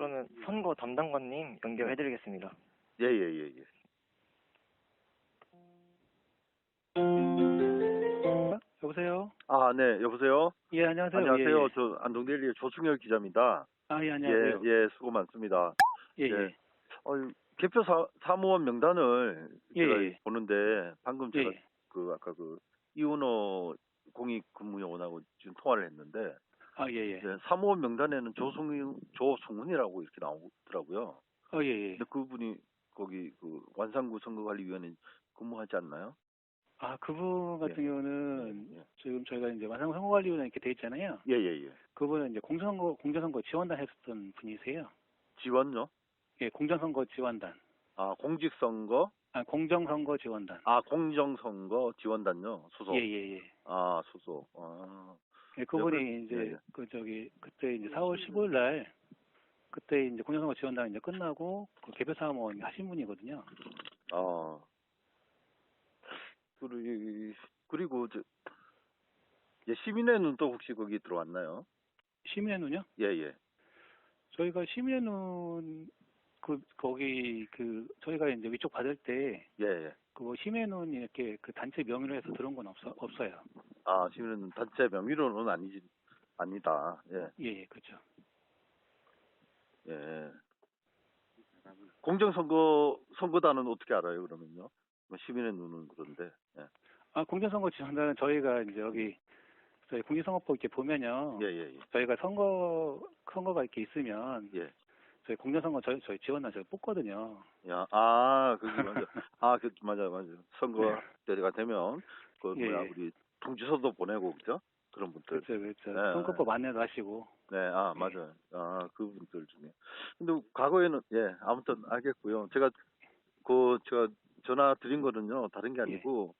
그러면 선거 담당관님 연결해드리겠습니다. 예, 예, 예, 예. 여보세요? 아, 네, 여보세요? 예, 안녕하세요. 안녕하세요. 예, 예. 저 안동데일리의 조승열 기자입니다. 아, 예, 예, 안녕하세요. 예, 수고 많습니다. 예, 예. 예. 어, 개표 사, 사무원 명단을 예, 제가 예. 보는데 방금 예, 제가 예. 그 아까 그 이은호 공익근무요원하고 지금 통화를 했는데 아, 예, 예. 네, 사무원 명단에는 조승훈 조승훈이라고 이렇게 나오더라고요. 어, 예, 예. 근데 그분이 거기 그 완산구 선거관리위원회 근무하지 않나요? 아, 그분 같은 경우는 예, 지금 저희가 이제 완성 선거관리위원 이렇게 돼 있잖아요. 예, 예, 예. 그분은 이제 공정선거, 공정선거 지원단 했었던 분이세요. 지원요? 예, 공정선거 지원단. 아 공직선거, 아, 공정선거 지원단. 아 공정선거 지원단요 소속. 예, 예, 예. 아 소속. 아, 예, 그분이 예, 이제 예. 그 저기 그때 이제 4월 15일 날 그때 이제 공정선거 지원단 이제 끝나고 그 개표 사무원 하신 분이거든요. 아. 그리고 그리고 저 예, 시민회는 또 혹시 거기 들어왔나요? 시민의 눈요? 예, 예. 저희가 시민의 눈, 그, 거기, 그, 저희가 이제 위촉 받을 때, 예, 예. 그거 시민의 눈 이렇게 그 단체 명의로 해서 들어온 건 없어, 없어요. 아, 시민회는 단체 명의로는 아니지 아니다. 예. 예, 예, 그렇죠. 예. 공정선거 선거단은 어떻게 알아요? 그러면요? 뭐 시민의 눈은 그런데. 예. 아, 공정선거 지원단은 저희가 이제 여기, 저희 공직선거법 이렇게 보면요. 예, 예, 예. 저희가 선거, 선거가 이렇게 있으면, 예. 저희 공정선거 저희, 저희 지원단 저희 뽑거든요. 야, 아, 그게 맞아. 아, 그 맞아, 맞아. 선거 때가 되면 그 예, 뭐야 예. 우리 통지서도 보내고 그죠? 그런 분들. 그렇죠, 그렇죠. 네. 선거법 안내도 하시고. 네, 아, 예. 맞아요. 아, 그분들 중에. 근데 과거에는 예, 아무튼 알겠고요. 제가 그 제가 전화 드린 거는요 다른 게 아니고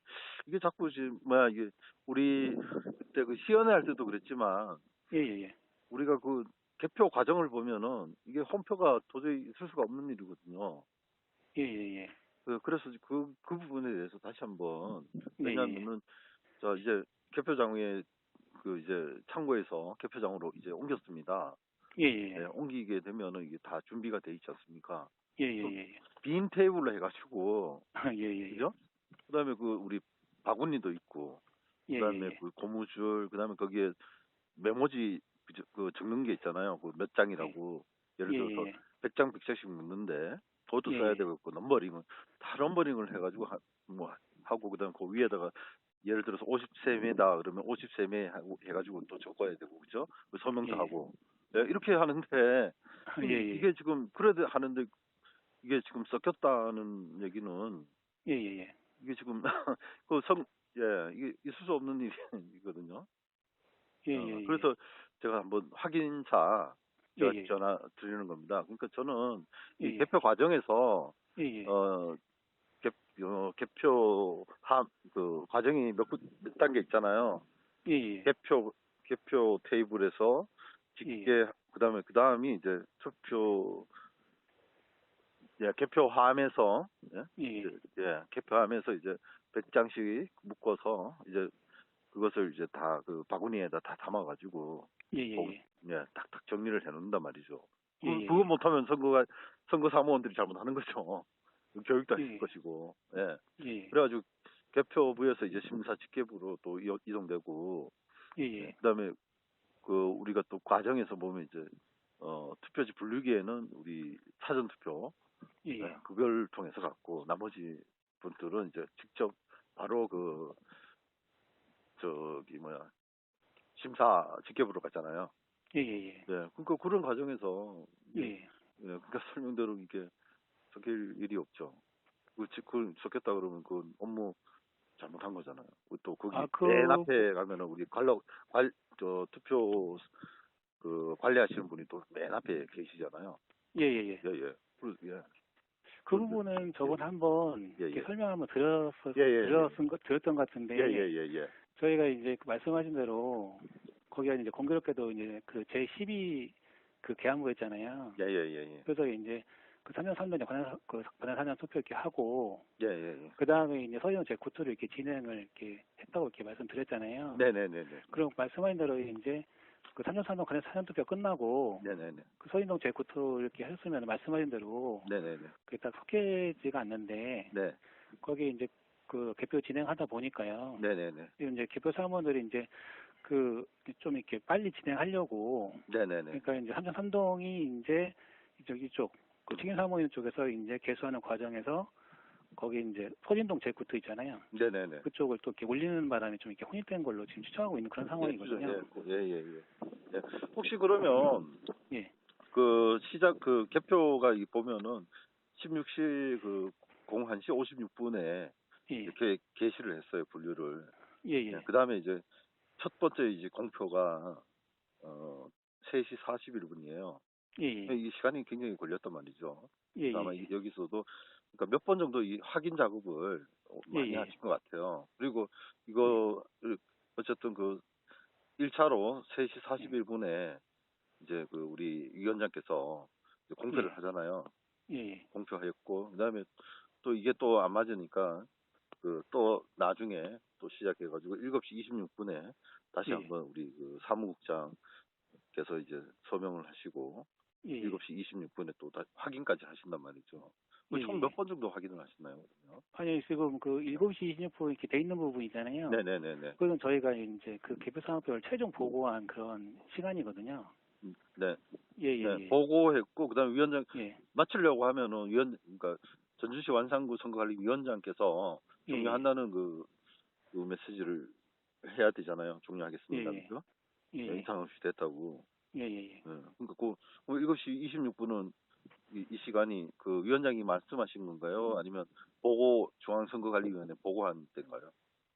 이게 자꾸 지금 뭐야 이게 우리 그때 그 시연회 할 때도 그랬지만 예, 예, 예. 우리가 그 개표 과정을 보면은 이게 홈표가 도저히 있을 수가 없는 일이거든요. 예, 예, 예. 그, 그래서 그, 그 부분에 대해서 다시 한번, 예, 예, 왜냐하면은, 저, 이제, 개표장에, 그, 이제, 창고에서 개표장으로 이제 옮겼습니다. 예, 예, 네, 옮기게 되면은 이게 다 준비가 돼 있지 않습니까? 예, 예, 예. 빈 테이블로 해가지고, 아, 예, 예, 예. 그죠? 그 다음에 그, 우리, 바구니도 있고, 예, 그 다음에 예, 그 고무줄, 그 다음에 거기에 메모지, 그, 저- 그 적는 게 있잖아요. 그 몇 장이라고. 예를 예, 들어서, 예, 100장, 100장씩 먹는데, 그것도 예, 써야 예. 되고, 넘버링은, 다 넘버링을 해가지고, 하, 뭐, 하고, 그 다음에 그 위에다가, 예를 들어서 50세매다, 그러면 50세매 하고 해가지고 또 적어야 되고, 그죠? 그 서명도 예. 하고. 예, 이렇게 하는데, 예, 예. 이게 지금, 그래도 하는데, 이게 지금 섞였다는 얘기는, 예, 예, 예. 이게 지금, 그 성, 예, 이게 있을 수 없는 일이거든요. 예, 어. 그래서 제가 한번 예. 전화 드리는 겁니다. 그러니까 저는 이. 개표 과정에서 예, 예. 어, 개, 어, 개표 한, 그 과정이 몇, 구- 몇 단계 있잖아요. 예, 예. 개표 개표 테이블에서 예. 집계 그다음에 그다음이 이제 투표 예, 개표함에서 예, 예, 예. 예, 개표함에서 이제 100장씩 묶어서 이제 그것을 이제 다 그 바구니에다 다 담아 가지고 예, 예, 예. 예, 탁탁 정리를 해 놓는단 말이죠. 그, 예, 예. 그거 못 하면 선거가 선거 사무원들이 잘못하는 거죠. 교육도 예. 했을 것이고. 예. 예, 예. 그래가지고 개표부에서 이제 심사 집계부로 또 이- 이동되고. 예, 예. 그다음에 그 우리가 또 과정에서 보면 이제 어 투표지 분류기에는 우리 사전 투표 예, 예, 예. 그걸 통해서 갖고 나머지 분들은 이제 직접 바로 그 저기 뭐야 심사 집계부로 갔잖아요. 예, 예, 예. 네, 그러니까 그런 과정에서 예, 예, 예. 그러니까 설명대로 이게 섞일 일이 없죠. 그, 즉, 그걸 섞였다 그러면 그 업무 잘못한 거잖아요. 또 거기 아, 그- 맨 앞에 가면은 우리 관로 관, 저 투표 그 관리하시는 분이 또 맨 앞에 계시잖아요. 예, 예, 예. 예, 예. 그, 예. 그 부분은 저번에 한번 예, 예. 설명 한번 드렸었, 예, 예, 예. 드렸은 거, 드렸던 것 같은데. 예, 예, 예, 예. 저희가 이제 그 말씀하신 대로 거기가 이제 공교롭게도 이제 그 제12 그 개항구였잖아요. 예, 예, 예, 예. 그래서 이제 그 3년 3년에 관할 그 관할 4년 투표 이렇게 하고 예, 예, 예. 그 다음에 이제 서현 제 구토를 이렇게 진행을 이렇게 했다고 이렇게 말씀드렸잖아요. 네, 네, 네, 네. 그럼 말씀하신 대로 이제 그 3년 3동 간의 사전투표 끝나고 네 네 네. 그 서인동 재구토 이렇게 했으면 말씀하신 대로 네 네 네. 그게 딱 속해지가 않는데 네. 거기 이제 그 개표 진행하다 보니까요. 네 네 네. 이제 개표 사무원들이 이제 그 좀 이렇게 빨리 진행하려고 네네네. 그러니까 이제 삼천 삼동이 이제 이쪽 이쪽 그 튀김 사무원 쪽에서 이제 개수하는 과정에서 거기 이제 서진동 제구토 있잖아요. 네네네. 그쪽을 또 이렇게 올리는 바람에 좀 이렇게 혼입된 걸로 지금 추정하고 있는 그런 상황이거든요. 예, 예, 예. 예. 혹시 그러면 예. 그 시작 그 개표가 이 보면은 16시 그 01시 56분에 예. 이렇게 게시를 했어요 분류를. 예. 예. 그 다음에 이제 첫 번째 이제 공표가 어 3시 41분이에요. 예. 예. 이 시간이 굉장히 걸렸단 말이죠. 예. 아마 예. 여기서도 그러니까 몇 번 정도 이 확인 작업을 많이 예, 예. 하신 것 같아요. 그리고 이거 어쨌든 그 1차로 3시 41분에 이제 그 우리 위원장께서 공표를 예. 하잖아요. 예. 예. 공표했고 그다음에 또 이게 또 안 맞으니까 그 또 나중에 또 시작해가지고 7시 26분에 다시 예. 한번 우리 그 사무국장께서 이제 서명을 하시고 예. 예. 7시 26분에 또 다 확인까지 하신단 말이죠. 예, 총 예. 몇번 정도 확인을 하시나요? 그러면? 아니 지금 그 7시 26분 이렇게 돼 있는 부분 있잖아요. 네네네네. 그건 저희가 이제 그 개표 상황표를 최종 보고한 그런 시간이거든요. 음, 네. 예, 예, 네, 예. 보고했고 그 다음에 위원장 예. 마치려고 하면은 위원 그러니까 전주시 완산구 선거관리 위원장께서 예, 종료한다는 그, 그 메시지를 해야 되잖아요. 종료하겠습니다. 예, 예. 그죠? 예, 네, 예. 이상 없이 됐다고. 예, 예, 예. 네. 그러니까 그 7시 26분은 이, 이 시간이 그 위원장이 말씀하신 건가요? 아니면 보고 중앙선거관리위원회 보고한 때인가요?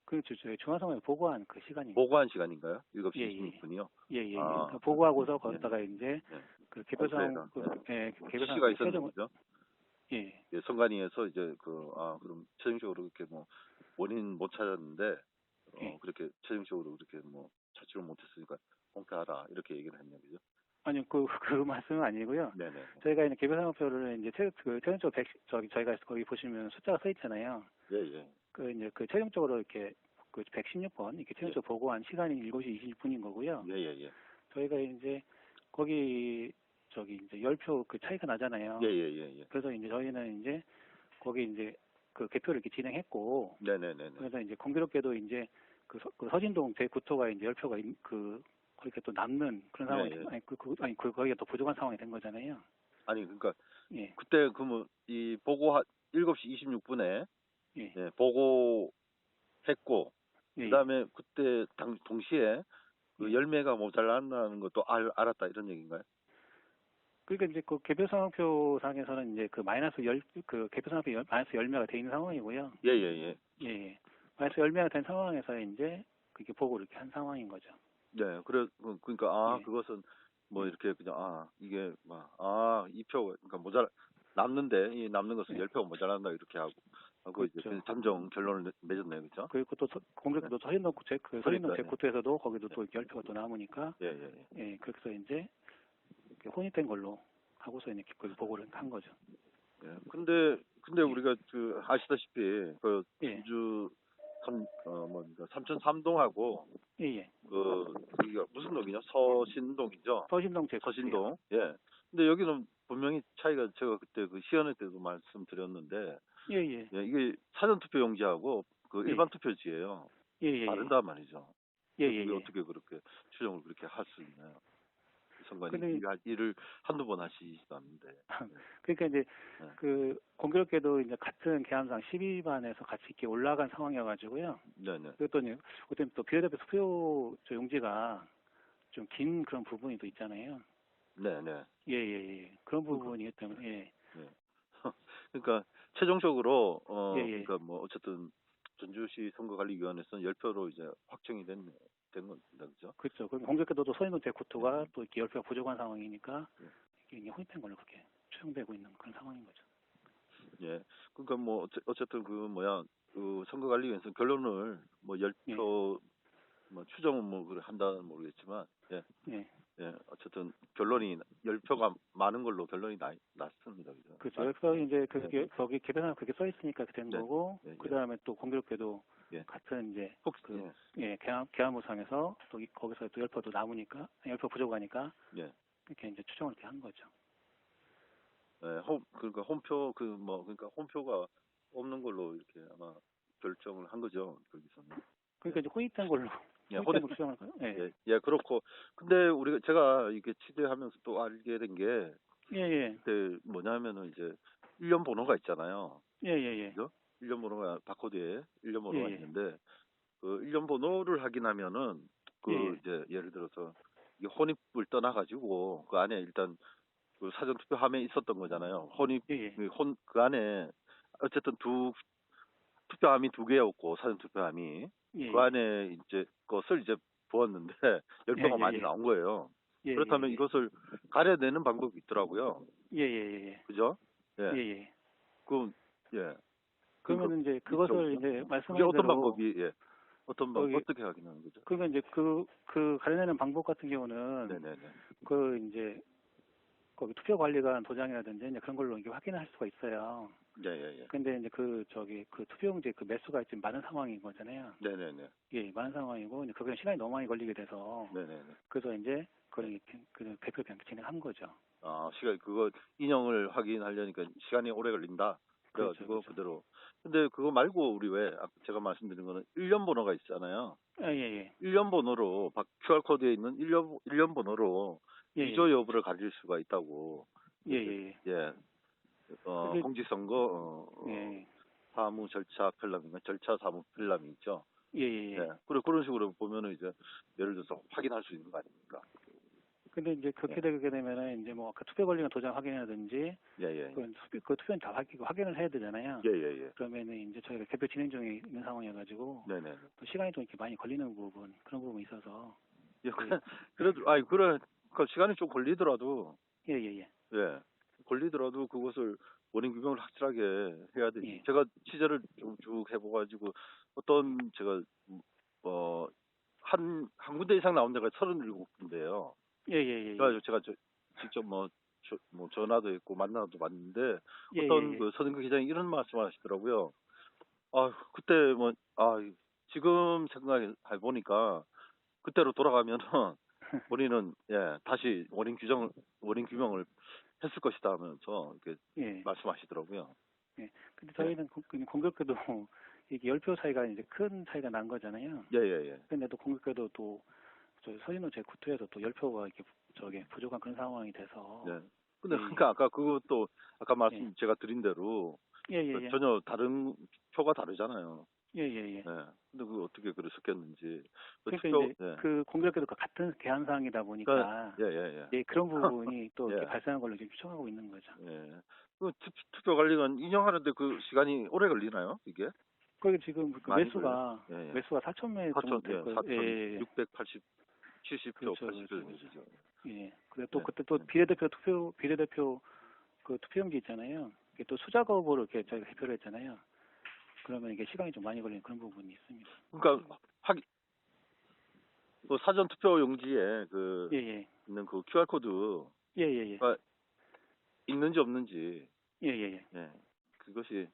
그렇죠. 저희 중앙선거에 보고한 그 시간입니다. 보고한 시간인가요? 7시 예, 예. 26분이요? 예, 예, 예. 아. 그 보고하고서 거기다가 이제 네. 그 개표 상황 그, 예, 그 개표 지시가 상황 있었는 거죠? 예. 예, 선관위에서 이제 그, 아, 그럼 최종적으로 그렇게 뭐 원인 못 찾았는데, 어, 예. 그렇게 최종적으로 그렇게 뭐 찾지를 못했으니까 공표하라. 이렇게 얘기를 했냐, 그죠? 아니 그, 그 말씀은 아니고요. 네네. 저희가 이제 개표 상황표를 이제 최, 그 최종적으로 백, 저기 저희가 거기 보시면 숫자가 써 있잖아요. 예, 예. 그 이제 그 최종적으로 이렇게 그 116번 이렇게 최종적으로 보고한 시간이 7시 20분인 거고요. 예, 예, 예. 저희가 이제 거기 저기 이제 열표 그 차이가 나잖아요. 예, 예, 예, 예. 그래서 이제 저희는 이제 거기 이제 그 개표를 이렇게 진행했고 네네네네. 그래서 이제 공교롭게도 이제 그, 서, 그 서진동 제 구토가 이제 열표가 있- 그 거기가 또 남는 그런 상황이 네, 네. 아니 그, 그 아니 그 거기가 또 부족한 상황이 된 거잖아요. 아니, 그러니까 예. 그때 그뭐 이 보고 7시 26분에 예. 예, 보고했고 예. 그다음에 그때 당 동시에 그 예. 열매가 모자란다는 것도 알, 알았다 이런 얘기인가요? 그러니까 이제 그 개표 상황표 상에서는 이제 그 마이너스 열 그 개표 상황표 열, 마이너스 열매가 돼 있는 상황이고요. 예, 예, 예. 예. 예. 마이너스 열매가 된 상황에서 이제 그게 보고를 이렇게 한 상황인 거죠. 네, 그래 그- 그러니까 아 예. 그것은 뭐 이렇게 그냥 아 이게 막아이표 그러니까 모자 남는데 이 남는 것은 예. 열 표가 모자란다 이렇게 하고 하고 이제 그렇죠. 그냥 잠정 결론을 내- 맺었네요, 그렇죠? 그리고 또 서- 공교롭게도 서인동 제, 그 서인동. 제코트에서도 거기도 또 열 표가 또 남으니까 예, 예, 예. 예, 그래서 이제 혼입된 걸로 하고서 이렇게 그 보고를 한 거죠. 예. 근데 근데 우리가 그 아시다시피 그 예, 주 삼어 뭡니까 삼천 삼동하고 예, 예. 그 여기가 무슨 동이죠? 서신동이죠. 서신동 제코트. 서신동. 예. 근데 여기는 분명히 차이가 제가 그때 그 시연회 때도 말씀드렸는데 예, 예, 예, 이게 사전 투표 용지하고 그 예. 일반 투표지예요. 예, 예, 예. 다른단 말이죠. 예, 예, 예. 어떻게 그렇게 추정을 그렇게 할 수 있나요? 선관위 할 일을 한두 번 하시지도 않는데. 그러니까 이제 네. 그 공교롭게도 이제 같은 계암상 12반에서 같이 이렇게 올라간 상황이어가지고요. 네네. 그랬더니 그때 또 비례대표 수표 저 용지가 좀 긴 그런 부분이 또 있잖아요. 네네. 예, 예, 예. 그런 부분이기 때문에 예. 그러니까 최종적으로 어 예, 예. 그러니까 뭐 어쨌든 전주시 선거관리위원회에서는 열표로 이제 확정이 된, 된 겁니다. 그죠? 그렇죠. 그럼 또 서인동 제코트가 또 이렇게 열표가 부족한 상황이니까 네. 이게 이제 혼입된 걸로 그렇게 추정되고 있는 그런 상황인 거죠. 예. 그러니까 뭐 어쨌든 그 뭐야 그 선거관리위원회에서 결론을 뭐 열표 뭐 추정은 뭐 그래 한다는 모르겠지만 예. 예. 예. 어쨌든 결론이 열표가 많은 걸로 결론이 나, 났습니다. 그죠? 그렇죠. 아, 그래서 이제 네. 그게 거기 개변하면 그게 써 있으니까 된 네. 거고 예, 예. 그 다음에 또 공교롭게도 예. 같은 이제 혹시 그 예, 개화, 개화무상에서 또 이- 거기서 또 열표도 남으니까 열표 부족하니까 예. 이렇게 이제 추정을 이렇게 한 거죠. 예, 홈 그러니까 홈표 그 뭐 그러니까 홈표가 없는 걸로 이렇게 아마 결정을 한 거죠 거기서는. 그러니까 이제 호입된 걸로 예, 혼입- 걸로 추정을 한 거예요. 예. 예, 예, 그렇고 근데 우리가 제가 이게 취재하면서 또 알게 된 게 예, 예. 그때 뭐냐면은 이제 일련 번호가 있잖아요. 예, 예, 예. 그죠? 일련 번호가 바코드에 일련 번호가 예, 예. 있는데 그 일련 번호를 확인하면은 그 예, 예. 이제 예를 들어서 이 혼입을 떠나 가지고 그 안에 일단 그 사전 투표 함에 있었던 거잖아요. 혼입 예, 예. 그 혼, 그 안에 어쨌든 두 투표함이 두 개였고 사전 투표함이 예, 그 안에 이제 것을 이제 부었는데 열표가 예, 예, 많이 예. 나온 거예요. 예, 그렇다면 예, 이것을 가려내는 방법이 있더라고요. 예, 예, 예. 그죠? 예. 예, 예. 그 예. 그러면 이제 그것을. 이제 말씀하신 어떤 대로 방법이 예. 어떤 방법 거기- 어떻게 확인하는 거죠? 그러면 이제 그, 그 가려내는 방법 같은 경우는 네네네. 그 이제 거기 투표 관리관 도장이라든지 이제 그런 걸로 이게 확인할 수가 있어요. 예예예. 근데 이제 그 저기 그 투표용지 그 매수가 지금 많은 상황인 거잖아요. 네네네. 예, 많은 상황이고 이제 그게 시간이 너무 많이 걸리게 돼서 네네네. 그래서 이제 그걸 이렇게 그 개표 변경 진행한 거죠. 아 시간 그거 인형을 확인하려니까 시간이 오래 걸린다. 그래가지고 그렇죠, 그대로 근데 그거 말고 우리 왜 아까 제가 말씀드린 거는 일련 번호가 있잖아요. 예, 예, 예. 일련 번호로 QR 코드에 있는 일련 일련 번호로 예, 예. 위조 여부를 가릴 수가 있다고. 예, 예, 예. 예. 어, 공직선거 어, 어, 예, 사무 절차 편람인가 절차 사무 편람이 있죠. 예, 예, 예. 예. 그래 그런 식으로 보면은 이제 예를 들어서 확인할 수 있는 거 아닙니까? 근데 이제 그렇게 예. 되게 되면은 이제 뭐 아까 투표 관리관 도장 확인이라든지 예예예. 그, 투표- 그 투표는 다 확인, 확인을 해야 되잖아요. 예 예 예. 그러면은 이제 저희가 개표 진행 중에 있는 상황이어가지고 네 네. 또 시간이 좀 이렇게 많이 걸리는 부분 그런 부분이 있어서 예, 그- 그래도 아니 그래 그 시간이 좀 걸리더라도 예예예 예, 예 걸리더라도 그것을 원인 규명을 확실하게 해야 되지. 예. 제가 취재를 좀쭉 해봐가지고 어떤 제가 어 한 한 군데 이상 나온 데가 37군데예요. 예 예 예 그래가지고 제가 저, 직접 뭐, 저, 뭐 전화도 했고 만나도 봤는데 예, 어떤 그 서등급 기자님 이런 말씀을 하시더라고요. 아 그때 뭐 아 지금 생각해 보니까 그때로 돌아가면은 우리는 예 다시 원인 규정을 원인 규명을 했을 것이다 하면서 이렇게 예. 말씀하시더라고요. 근데 저희는 공- 그 공교롭게도 이게 열표 차이가 이제 큰 차이가 난 거잖아요. 예 예 예. 근데 또 공교롭게도 또 저희 서인호 제 구투에서 또 열표가 이렇게 저게 부족한 그런 상황이 돼서 예. 근데 예. 그러니까 아까 그것도 아까 말씀 예. 제가 드린 대로 예예예 전혀 다른 표가 다르잖아요. 예예예 예. 근데 그 어떻게 그랬었겠는지. 그 그러니까 투표- 이제 예. 그 공교롭게도 그 같은 개항상이다 보니까 예예예. 예, 그런 부분이 또 이렇게 예. 발생한 걸로 지금 추정하고 있는 거죠. 예. 그 투, 투표 관리관 인용하는데 그 시간이 오래 걸리나요? 이게? 거기 지금 그 매수가 예, 예. 매수가 4천 매 4천, 정도 예, 될 거예요. 4천, 예, 680, 70표, 그렇죠, 80표 그렇죠, 되죠. 예. 근데 또 네. 그때 또 비례대표 투표 비례대표 그 투표용지 있잖아요. 이게 또 수작업으로 이렇게 저희가 개표를 했잖아요. 그러면 이게 시간이 좀 많이 걸리는 그런 부분이 있습니다. 그러니까 확, 그 사전 투표 용지에 그 예, 예. 있는 그 QR 코드 예, 예, 예. 아, 있는지 없는지, 예, 예, 예. 예, 그것이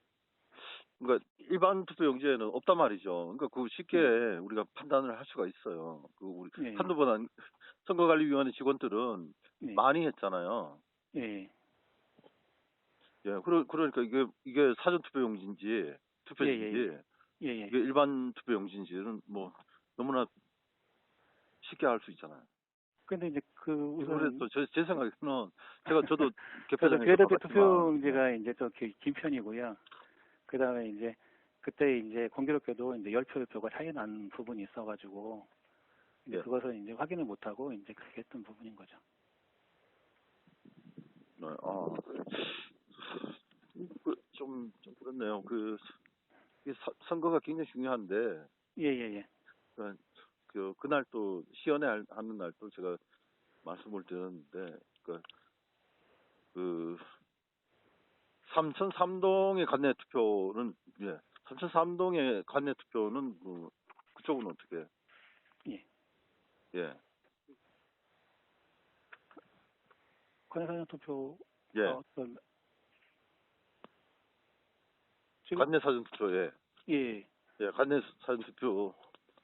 그러니까 일반 투표 용지에는 없단 말이죠. 그러니까 그 쉽게 우리가 판단을 할 수가 있어요. 그 우리 예, 예. 한두 번 안, 선거관리위원회 직원들은 예. 많이 했잖아요. 예, 예. 예, 그러, 그러니까 이게, 이게 사전 투표 용지인지, 투표지인지, 예, 예. 이게 일반 투표 용지인지는 뭐, 너무나 쉽게 알 수 있잖아요. 근데 이제 그 우선 그래서 제, 제 생각에는, 제가 저도 개표장에 가봤지만, 투표용지가 이제 또 기- 긴 편이고요. 그 다음에 이제 그때 이제 공교롭게도 이제 열표 표가 차이 난 부분이 있어가지고 이제 예. 그것을 이제 확인을 못하고 이제 그렇게 했던 부분인 거죠. 네, 아, 그, 좀, 좀 그렇네요. 그, 이 서- 선거가 굉장히 중요한데, 예 예 예. 그, 그, 그날 또, 시연회 할- 하는 날 또 제가 말씀을 드렸는데, 그, 그, 삼천 삼동의 관내 투표는, 예, 삼천 삼동의 관내 투표는, 그, 그쪽은 어떻게, 예. 예, 관내사전 투표. 예, 어, 어떤 지금 관내 사전 투표에, 예. 예, 관내 사전 투표.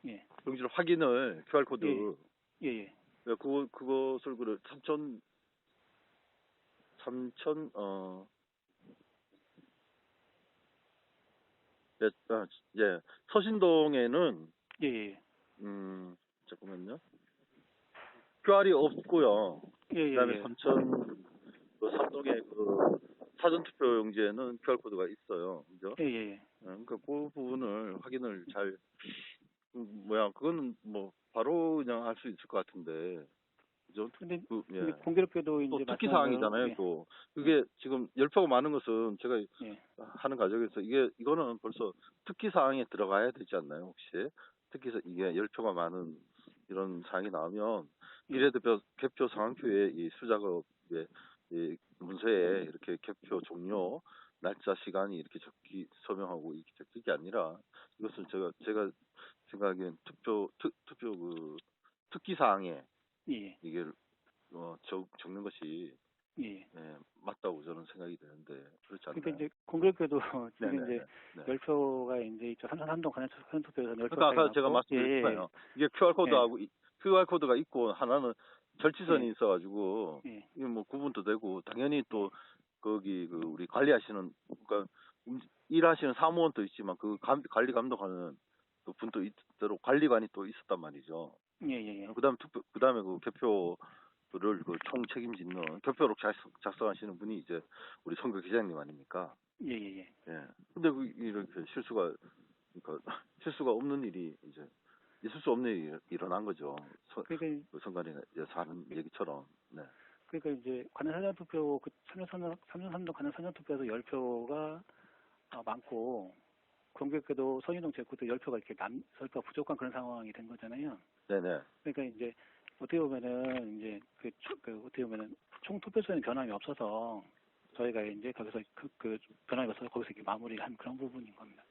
예, 용지를 확인을 QR 코드. 예, 예. 예, 그거 그것을 그래 3천 3천 어 예, 아, 예, 서신동에는 예, 예. 음 잠깐만요. QR이 없고요. 예, 예, 그다음에 예. 삼천 그 삼동의 그 사전 투표 용지에는 QR 코드가 있어요. 그죠? 예, 예, 예. 어, 그러니까 그 부분을 확인을 잘 음, 뭐야 그거는 뭐 바로 그냥 할 수 있을 것 같은데 그죠? 근데, 그, 예. 근데 공교롭게도 이제 또 특기 사항이잖아요. 대로, 또 그게 지금 열표가 많은 것은 제가 예, 예. 하는 과정에서 이게 이거는 벌써 특기 사항에 들어가야 되지 않나요? 혹시 특히 이게 열표가 많은 이런 사항이 나오면 비례대표 개표 상황표에 이 수작업에 이 문서에 이렇게 개표 종료 날짜 시간이 이렇게 적기 서명하고 이렇게 적는 게 아니라 이것은 제가 제가 생각하기엔 투표 투, 투표 그 특기 사항에 예, 이게 어, 적, 적는 것이 예. 예, 맞다고 저는 생각이 되는데 그렇지 않나요? 그러니까 이제 공교롭게도 지금 네네네. 이제 네. 열표가 이제 있죠. 삼성 삼동 관내 사전 투표에서 열표 그러니까 아까 제가 말씀드렸잖아요. 이게 QR 코드하고 이- QR 코드가 있고 하나는 절지선이 예. 있어가지고 예, 이게 뭐 구분도 되고 당연히 또 거기 그 우리 관리하시는 그러니까 음, 일하시는 사무원도 있지만 그 감- 관리 감독하는 그 분도 있도록 관리관이 또 있었단 말이죠. 예, 예, 예. 그다음 투표 그다음에 그 개표를 그 총 책임짓는 개표록 작성, 작성 하시는 분이 이제 우리 선거 기자님 아닙니까? 예, 예, 예. 예. 근데 그 이렇게 실수가 그러니까 실수가 없는 일이 이제 있을 수 없는 일이 일어난 거죠. 서, 그러니까 그 선관위에서 하는 얘기처럼. 네. 그러니까 이제 관내 사전 투표 그 3년 3년 3년 3도 관내 사전 투표에서 열 표가 아, 많고 공교롭게도 선인동 제구도 열표가 이렇게 남 열표가 부족한 그런 상황이 된 거잖아요. 네네. 그러니까 이제 어떻게 보면은 이제 그, 초- 그 어떻게 보면은 총 투표수에는 변함이 없어서 저희가 이제 거기서 그, 그 변함이 없어서 거기서 이렇게 마무리를 한 그런 부분인 겁니다.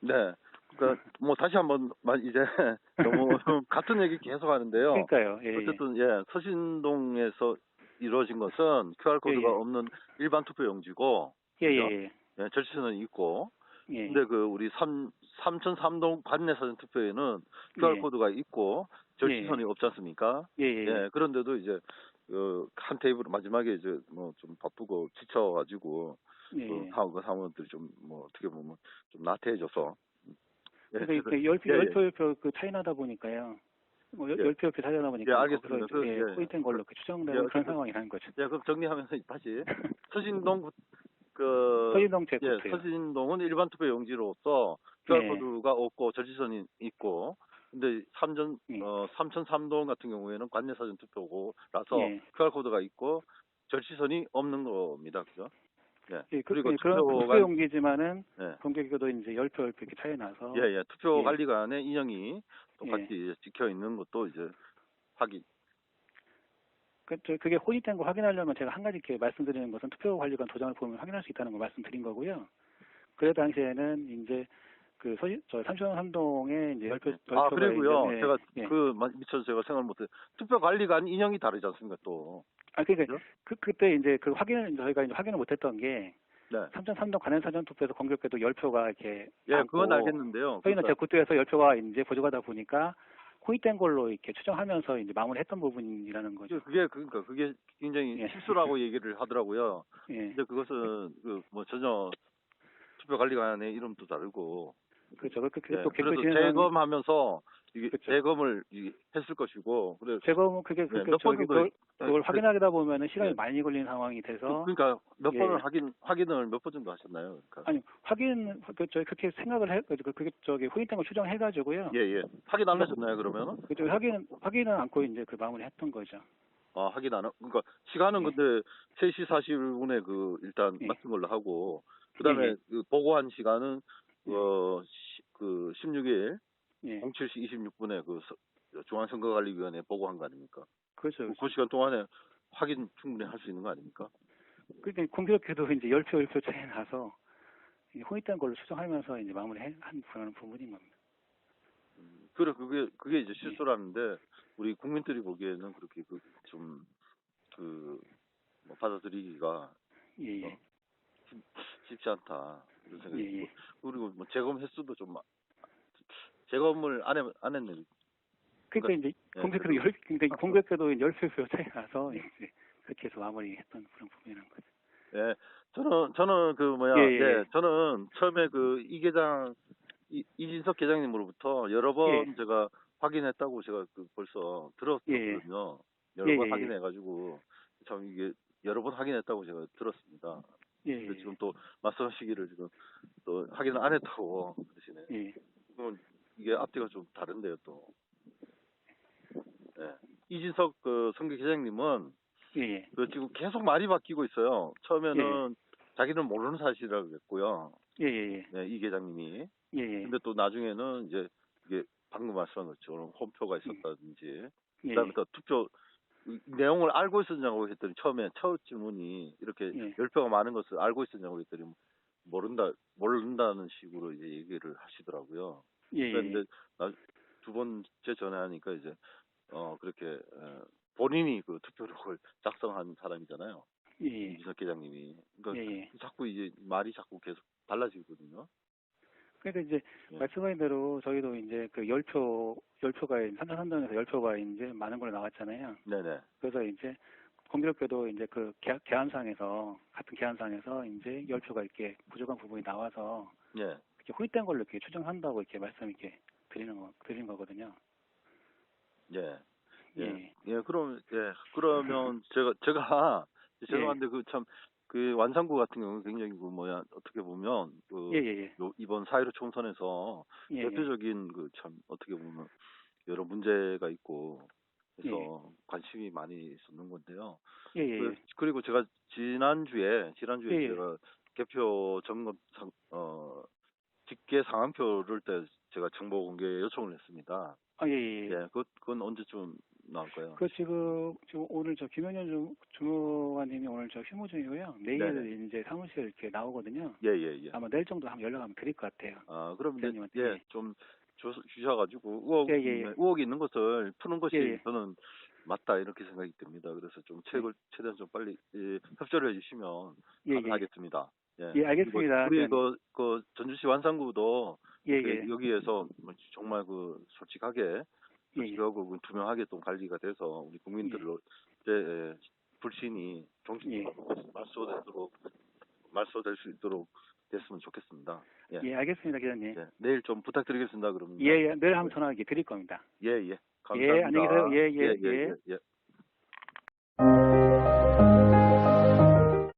네. 그러니까 뭐 다시 한번 마- 이제 너무 같은 얘기 계속 하는데요. 그러니까요. 예, 예. 어쨌든 예 서신동에서 이루어진 것은 QR 코드가 예, 예. 없는 일반 투표 용지고 예, 예, 예, 절치선은 있고 예. 예. 근데 그 우리 삼 삼천 삼동 관내 사전 투표에는 QR 예. 코드가 있고 절치선이 없지 않습니까? 예, 예. 예, 그런데도 이제 그한 테이블 마지막에 이제 뭐 좀 바쁘고 지쳐가지고 예, 그 예. 사원 그 사원들이 좀 뭐 어떻게 보면 좀 나태해져서 예, 그래서- 이렇게 열표, 예, 예. 열표, 열표 그 차이 나다 보니까요. 뭐 열- 예. 열표, 열표 나다 보니까 예, 알겠습니다. 거기서 이제, 그, 예, 예. 포인트인 걸로 이렇게 추정되는 예, 그런 상황이라는 거죠. 예, 그럼 정리하면서 다시 서진동 구- 그 서인동 예, 제구트요. 서진동은 일반 투표 용지로서 QR 예. 코드가 없고 절지선이 있고 근데 삼전 예. 어 삼천 삼동 같은 경우에는 관내 사전 투표고라서 예. QR 코드가 있고 절지선이 없는 겁니다. 그죠? 예. 예, 그, 그리고 예, 그런 투표 용기지만은 예. 공격에도 이제 열표, 열표 이렇게 차이 나서 예, 예. 투표 예. 관리관의 인형이 똑같이 예. 찍혀 있는 것도 이제 확인. 그, 저, 그게 혼입된 거 확인하려면 제가 한 가지 이렇게 말씀드리는 것은 투표 관리관 도장을 보면 확인할 수 있다는 걸 말씀드린 거고요. 그래 당시에는 이제 그 서시, 저 삼촌 삼동에 이제 열표, 아, 열표가 그리고요. 제가 예. 그 마- 미처 제가 생각 못해. 투표 관리관 인형이 다르지 않습니까, 또. 아, 그러니까 그죠? 그, 그때 이제 그 확인을 저희가 이제 확인을 못했던 게 네. 삼천 삼동 관내 사전 투표에서 공격해도 열표가 이렇게 예, 많고 그건 알겠는데요. 저희는 그러니까- 제 구도에서 열표가 이제 부족하다 보니까 호입된 걸로 이렇게 추정하면서 이제 마무리했던 부분이라는 거죠. 그게 그러니까 그게 굉장히 예. 실수라고 얘기를 하더라고요. 예. 근데 그것은 그 뭐 전혀 투표 관리관의 이름도 다르고 그렇죠. 그, 그게 예, 또 진행 재검하면서 이게 그쵸. 재검을 이- 했을 것이고 그래 제검은 그게 그, 네, 그몇 번도 그걸, 예, 그걸 그- 확인하다 보면은 시간이 예. 많이 걸리는 상황이 돼서 그, 러니까 몇 예. 번을 확인 확인을 몇 번 정도 하셨나요? 그러니까 아니 확인 그 저희 그렇게 생각을 해 그, 그게 저기 호입된 걸 추정해 가지고요. 예, 예. 확인 안 하셨나요, 그러면은? 그저 확인 확인은 않고 이제 그 마무리했던 거죠. 아, 확인 안 하, 그러니까 시간은 예. 근데 3시 41분에 그 일단 예. 맞춘 걸로 하고 그다음에 예, 예. 그 보고한 시간은 예. 어, 시- 그 16일 예. 07시 26분에 그 서- 중앙선거관리위원회에 보고한 거 아닙니까? 그렇죠. 그 시간 동안에 확인 충분히 할 수 있는 거 아닙니까? 그러니까 공교롭게도 이제 열표 열표 차이 나서 이 호입된 걸로 추정하면서 이제 마무리한 그런 부분인 겁니다. 음, 그래 그게 그게 이제 실수라는데 우리 국민들이 보기에는 그렇게 그 좀 그 뭐 받아들이기가 예, 예. 어, 쉽- 쉽지 않다 이런 생각이 예, 예. 그리고 뭐 재검 횟수도 좀 마- 제 건물 안, 해, 안 했는데. 그러니까 이제 예, 공백회도 열, 그러니까 공백회도 열표 차이 나서 이제 그렇게 해서 마무리했던 그런 부분이라는 거죠. 예, 저는 저는 그 뭐야, 예, 예, 예. 저는 처음에 그 이 계장 이, 이진석 계장님으로부터 여러 번 예. 제가 확인했다고 제가 그 벌써 들었거든요. 여러 예, 번 예, 예. 확인해가지고 참 이게 여러 번 확인했다고 제가 들었습니다. 예, 근데 지금 또 말씀하시기를 지금 또 확인을 안 했다고 그러시네. 예, 그러면 이게 앞뒤가 좀 다른데요 또. 예. 이진석 그 성교 계장님은 예, 예, 그 지금 계속 말이 바뀌고 있어요. 처음에는 자기는 모르는 사실이라고 그랬고요. 예, 예, 네, 이 계장님이. 예, 예, 근데 또 나중에는 이제 이게 방금 말씀한 것처럼 홈표가 있었다든지 예, 그다음에 또 투표 이 내용을 알고 있었냐고 했더니 처음에 첫 질문이 이렇게 예. 열표가 많은 것을 알고 있었냐고 했더니 모른다 모른다는 식으로 이제 얘기를 하시더라고요. 예, 예, 그런데 나- 두 번째 전에 하니까 이제 어 그렇게 어, 본인이 그 투표록을 작성한 사람이잖아요. 예, 예, 이진석 계장님이. 그러니까 예, 예. 자꾸 이제 말이 자꾸 계속 달라지거든요. 그러니까 이제 예. 말씀하신 대로 저희도 이제 그 열표 열표가 삼동에서 열표가 이제 많은 걸로 나왔잖아요. 네네. 그래서 이제 공교롭게도 이제 그 개, 개안상에서 같은 개안상에서 이제 열표가 이렇게 부족한 부분이 나와서 예. 이렇게 후입된 걸로 이렇게 추정한다고 이렇게 말씀 이렇게 드리는 거 드린 거거든요. 예. 예. 예. 예, 그럼, 예, 그러면 제가, 제가, 죄송한데 그 참, 그 완산구 같은 경우는 굉장히 그 뭐야, 어떻게 보면, 그, 예, 예, 예. 요, 이번 4.15 총선에서 예, 예. 대표적인 그 참, 어떻게 보면 여러 문제가 있고, 그래서 관심이 많이 있었는 건데요. 예, 예, 그, 그리고 제가 지난주에, 지난주에 예, 예. 제가 개표 점검, 상, 어, 직계 상한표를 때 제가 정보 공개 요청을 했습니다. 아, 예, 예. 예. 예, 그, 그건 언제쯤 나올까요? 그 지금 지금 오늘 저 김현현 주- 주무관님이 오늘 저 휴무 중이고요. 내일 네네. 이제 사무실 이렇게 나오거든요. 예, 예, 예. 아마 내일 정도 한번 연락 한번 드릴 것 같아요. 아, 그럼 이제. 예, 좀 주, 주셔가지고, 의혹, 예, 예, 예. 의혹이 있는 것을 푸는 것이 예, 예. 저는 맞다, 이렇게 생각이 듭니다. 그래서 좀 책을 최대한 좀 빨리, 예, 협조를 해주시면 예, 예. 하겠습니다. 예, 예, 알겠습니다. 우리 기자님. 그, 그, 전주시 완산구도 예, 그 예. 여기에서 뭐 정말 그 솔직하게, 예, 예. 솔직하고 그 투명하게 좀 관리가 돼서 우리 국민들로 이제 예, 불신이 종식 예. 말소되도록 말소될 수 있도록 됐으면 좋겠습니다. 예. 예, 알겠습니다, 기자님. 예, 내일 좀 부탁드리겠습니다. 그러면 예, 예. 내일 한번 전화 드릴 겁니다. 예, 예. 감사합니다. 예, 안녕히 계세요. 예, 예, 예, 예, 예.